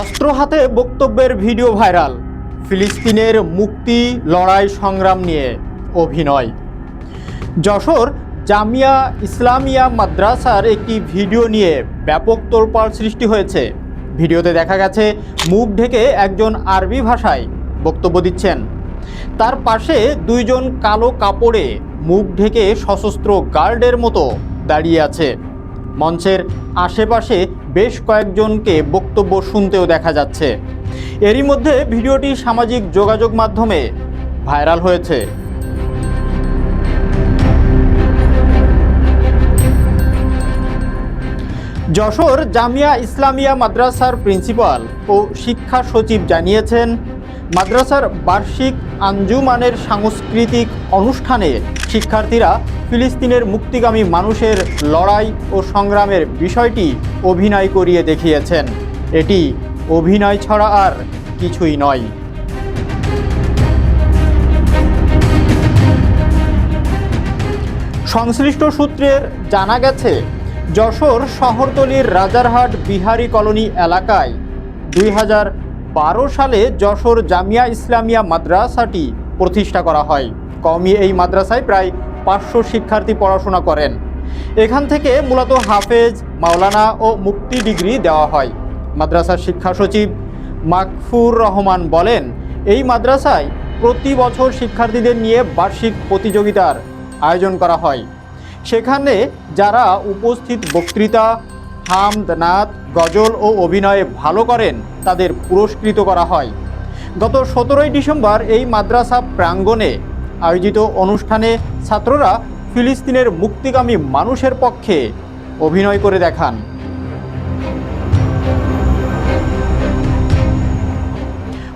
অস্ত্র হাতে বক্তব্যের ভিডিও ভাইরাল। ফিলিস্তিনের মুক্তি, লড়াই, সংগ্রাম নিয়ে অভিনয়। যশোর জামিয়া ইসলামিয়া মাদ্রাসার একটি ভিডিও নিয়ে ব্যাপক তোলপাড় সৃষ্টি হয়েছে। ভিডিওতে দেখা গেছে, মুখ ঢেকে একজন আরবি ভাষায় বক্তব্য দিচ্ছেন। তার পাশে দুইজন কালো কাপড়ে মুখ ঢেকে সশস্ত্র গার্ডের মতো দাঁড়িয়ে আছে। মঞ্চের আশেপাশে বেশ কয়েকজনকে বক্তব্য শুনতেও দেখা যাচ্ছে। এরই মধ্যে ভিডিওটি সামাজিক যোগাযোগ মাধ্যমে ভাইরাল হয়েছে। যশোর জামিয়া ইসলামিয়া মাদ্রাসার প্রিন্সিপাল ও শিক্ষা সচিব জানিয়েছেন, মাদ্রাসার বার্ষিক আঞ্জুমানের সাংস্কৃতিক অনুষ্ঠানে শিক্ষার্থীরা ফিলিস্তিনের মুক্তিগামী মানুষের লড়াই ও সংগ্রামের বিষয়টি অভিনয় করিয়ে দেখিয়েছেন। এটি অভিনয় ছাড়া আর কিছুই নয়। সংশ্লিষ্ট সূত্রের জানা গেছে, যশোর শহরতলির রাজারহাট বিহারি কলোনি এলাকায় দুই সালে যশোর জামিয়া ইসলামিয়া মাদ্রাসাটি প্রতিষ্ঠা করা হয়। কওমি এই মাদ্রাসায় প্রায় পাঁচশো শিক্ষার্থী পড়াশোনা করেন। এখান থেকে মূলত হাফেজ, মাওলানা ও মুক্তি ডিগ্রি দেওয়া হয়। মাদ্রাসার শিক্ষা সচিব মাকফুর রহমান বলেন, এই মাদ্রাসায় প্রতি বছর শিক্ষার্থীদের নিয়ে বার্ষিক প্রতিযোগিতার আয়োজন করা হয়। সেখানে যারা উপস্থিত বক্তৃতা, হামদ, নাত, গজল ও অভিনয়ে ভালো করেন, তাদের পুরস্কৃত করা হয়। গত সতেরোই ডিসেম্বর এই মাদ্রাসা প্রাঙ্গণে আয়োজিত অনুষ্ঠানে ছাত্ররা ফিলিস্তিনের মুক্তিগামী মানুষের পক্ষে অভিনয় করে দেখান।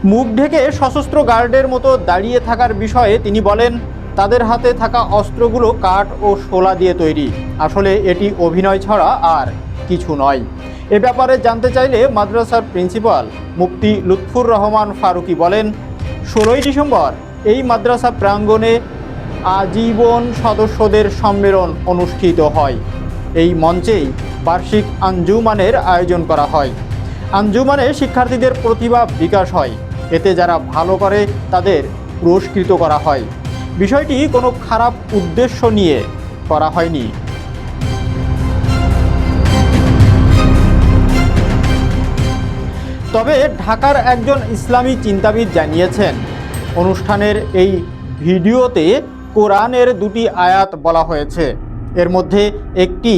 মুখ ঢেকে সশস্ত্র গার্ডের মতো দাঁড়িয়ে থাকার বিষয়ে তিনি বলেন, তাদের হাতে থাকা অস্ত্রগুলো কাঠ ও শোলা দিয়ে তৈরি। আসলে এটি অভিনয় ছাড়া আর কিছু নয়। এ ব্যাপারে জানতে চাইলে মাদ্রাসার প্রিন্সিপাল মুফতি লুৎফুর রহমান ফারুকি বলেন, ষোলোই ডিসেম্বর এই মাদ্রাসা প্রাঙ্গণে আজীবন সদস্যদের সম্মেলন অনুষ্ঠিত হয়। এই মঞ্চেই বার্ষিক আঞ্জুমানের আয়োজন করা হয়। আঞ্জুমানে শিক্ষার্থীদের প্রতিভা বিকাশ হয়। এতে যারা ভালো করে তাদের পুরস্কৃত করা হয়। বিষয়টি কোনো খারাপ উদ্দেশ্য নিয়ে করা হয়নি। তবে ঢাকার একজন ইসলামী চিন্তাবিদ জানিয়েছেন অনুষ্ঠানের এই ভিডিওতে কোরআনের দুটি আয়াত বলা হয়েছে। এর মধ্যে একটি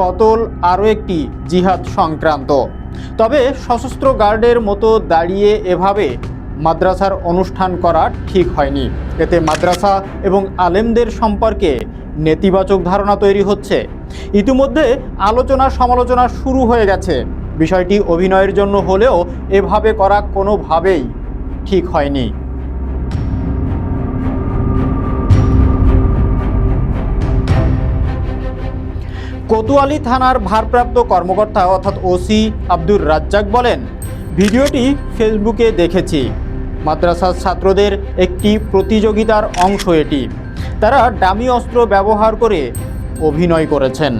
কতল, আরও একটি জিহাদ সংক্রান্ত। তবে সশস্ত্র গার্ডের মতো দাঁড়িয়ে এভাবে মাদ্রাসার অনুষ্ঠান করা ঠিক হয়নি। এতে মাদ্রাসা এবং আলেমদের সম্পর্কে নেতিবাচক ধারণা তৈরি হচ্ছে। ইতিমধ্যে আলোচনা সমালোচনা শুরু হয়ে গেছে। বিষয়টি অভিনয়ের জন্য হলেও এভাবে করা কোনোভাবেই ঠিক হয়নি। কোতোয়ালি থানার ভারপ্রাপ্ত কর্মকর্তা অর্থাৎ ওসি আব্দুর রাজ্জাক বলেন, ভিডিওটি ফেসবুকে দেখেছি। মাদ্রাসার ছাত্রদের একটি প্রতিযোগিতার অংশ এটি। তারা ডামি অস্ত্র ব্যবহার করে অভিনয় করেছেন।